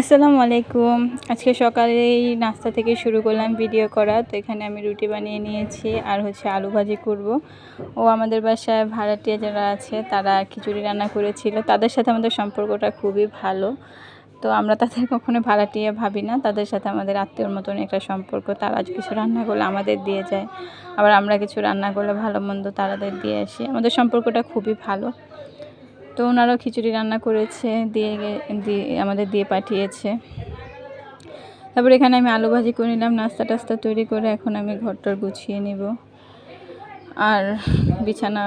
আসসালামু আলাইকুম। আজকে সকালেই নাস্তা থেকে শুরু করলাম ভিডিও করা। তো এখানে আমি রুটি বানিয়ে নিয়েছি আর হচ্ছে আলু ভাজি করব। ও আমাদের বাসায় ভাড়াটিয়া যারা আছে, তারা খিচুড়ি রান্না করেছিল। তাদের সাথে আমাদের সম্পর্কটা খুবই ভালো। তো আমরা তাদের কখনো ভাড়াটিয়া ভাবি না। তাদের সাথে আমাদের আত্মীয়র মতন একটা সম্পর্ক। তারা কিছু রান্না করলে আমাদের দিয়ে যায়। আবার আমরা কিছু রান্না করলে ভালো মন্দ তারাদের দিয়ে আসি। আমাদের সম্পর্কটা খুবই ভালো। তো ওনারাও খিচুড়ি রান্না করেছে, দিয়ে দিয়ে আমাদের দিয়ে পাঠিয়েছে। তারপর এখানে আমি আলু ভাজি করে নিলাম, নাস্তা টাস্তা তৈরি করে এখন আমি ঘরটার গুছিয়ে নিব। আর বিছানা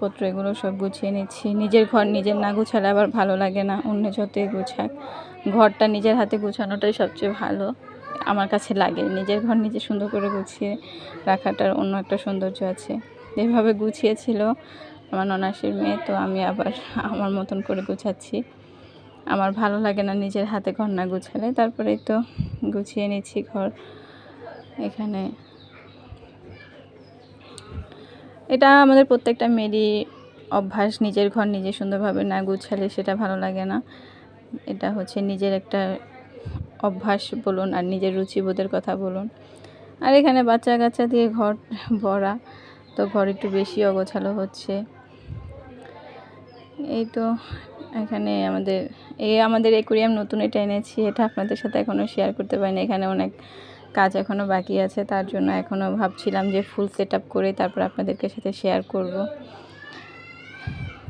পত্র এগুলো সব গুছিয়ে নিচ্ছি। নিজের ঘর নিজের না গুছালে আবার ভালো লাগে না, অন্য যতই গুছাক। ঘরটা নিজের হাতে গুছানোটাই সবচেয়ে ভালো। আমার কাছে লাগে, নিজের ঘর নিজে সুন্দর করে গুছিয়ে রাখাটার অন্য একটা সৌন্দর্য আছে। এভাবে গুছিয়েছিল আমার ননাসের মেয়ে, তো আমি আবার আমার মতন করে গুছাচ্ছি। আমার ভালো লাগে না নিজের হাতে ঘর না গুছালে। তারপরেই তো গুছিয়ে নিচ্ছি ঘর এখানে। এটা আমাদের প্রত্যেকটা মেয়েরই অভ্যাস, নিজের ঘর নিজে সুন্দরভাবে না গুছালে সেটা ভালো লাগে না। এটা হচ্ছে নিজের একটা অভ্যাস বলুন আর নিজের রুচিবোধের কথা বলুন। আর এখানে বাচ্চা কাচ্চা দিয়ে ঘর ভরা, তো ঘর একটু বেশি অগোছালো হচ্ছে। এই তো এখানে আমাদের, এই আমাদের একুরিয়াম নতুন এটা এনেছি, এটা আপনাদের সাথে এখনও শেয়ার করতে পারিনি, এখানে অনেক কাজ এখনও বাকি আছে, তার জন্য এখনও ভাবছিলাম যে ফুল সেট আপ করে তারপর আপনাদেরকে সাথে শেয়ার করব।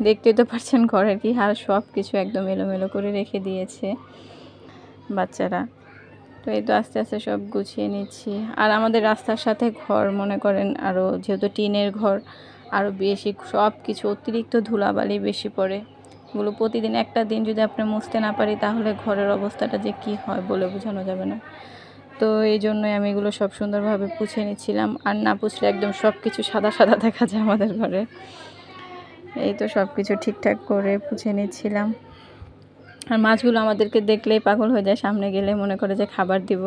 দেখতেই তো পারছেন ঘরের কি হার সব কিছু একদম এলোমেলো করে রেখে দিয়েছে বাচ্চারা। তো এই তো আস্তে আস্তে সব গুছিয়ে নিচ্ছি। আর আমাদের রাস্তার সাথে ঘর, মনে করেন আরও যেহেতু টিনের ঘর আরও বেশি সব কিছু অতিরিক্ত ধুলাবালি বেশি পড়ে। এগুলো প্রতিদিন একটা দিন যদি আপনি মুছতে না পারি, তাহলে ঘরের অবস্থাটা যে কি হয় বলে বোঝানো যাবে না। তো এই জন্যই আমি এগুলো সব সুন্দরভাবে পুছে নিচ্ছিলাম। আর না পুছলে একদম সব কিছু সাদা সাদা দেখা যায় আমাদের ঘরে। এই তো সব কিছু ঠিকঠাক করে পুছে নিচ্ছিলাম। আর মাছগুলো আমাদেরকে দেখলেই পাগল হয়ে যায়, সামনে গেলে মনে করে যে খাবার দিব।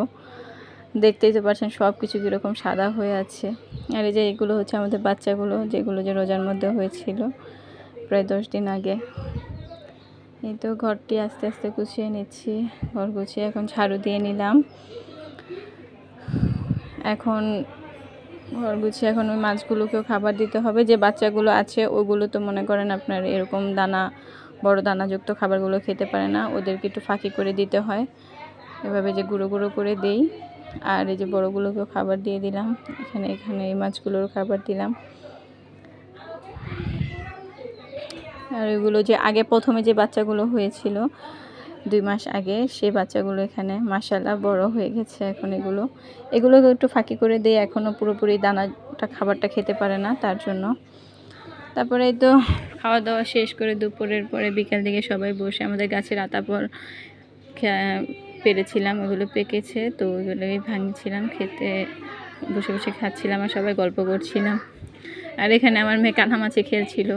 দেখতেই তো পারছেন সব কিছু কীরকম সাদা হয়ে আছে। আর এই যে এগুলো হচ্ছে আমাদের বাচ্চাগুলো, যেগুলো যে রোজার মধ্যে হয়েছিল প্রায় দশ দিন আগে। এই তো ঘরটি আস্তে আস্তে গুছিয়ে নিচ্ছি, ঘর গুছিয়ে এখন ঝাড়ু দিয়ে নিলাম। এখন ঘর গুছিয়ে এখন ওই মাছগুলোকেও খাবার দিতে হবে, যে বাচ্চাগুলো আছে ওগুলো তো মনে করেন আপনার এরকম দানা, বড় দানাযুক্ত খাবারগুলো খেতে পারে না, ওদেরকে একটু ফাঁকি করে দিতে হয়। এভাবে যে গুঁড়ো গুঁড়ো করে দেই। আর এই যে বড়গুলোকেও খাবার দিয়ে দিলাম। এখানে এখানে এই মাছগুলোর খাবার দিলাম। আর এগুলো যে আগে প্রথমে যে বাচ্চাগুলো হয়েছিল, দুই মাস আগে, সে বাচ্চাগুলো এখানে মাসালা বড় হয়ে গেছে এখন এগুলো। এগুলোকে একটু ফাঁকি করে দিয়ে এখনও পুরোপুরি দানাটা, খাবারটা খেতে পারে না তার জন্য। তারপরে তো খাওয়া দাওয়া শেষ করে দুপুরের পরে বিকাল দিকে সবাই বসে আমাদের গাছের আতাপর পেরেছিলাম ওগুলো পেকেছে, তো ওইগুলোই ভাঙছিলাম, খেতে বসে বসে খাচ্ছিলাম আর সবাই গল্প করছিলাম। আর এখানে আমার মেয়ে কানামাছি খেলছিল,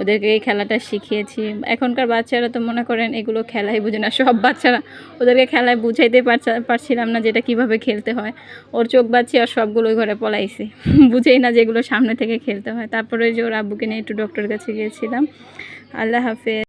ওদেরকে এই খেলাটা শিখিয়েছি। এখনকার বাচ্চারা তো মনে করেন এগুলো খেলাই বুঝে না, সব বাচ্চারা ওদেরকে খেলায় বুঝাইতে পারছিলাম না যেটা কীভাবে খেলতে হয়। ওর চোখ বাচ্চি আর সবগুলোই ঘরে পলাইছে, বুঝেই না যেগুলো সামনে থেকে খেলতে হয়। তারপরে যে ওর আব্বুকে নিয়ে একটু ডক্টরের কাছে গিয়েছিলাম। আল্লাহ হাফেজ।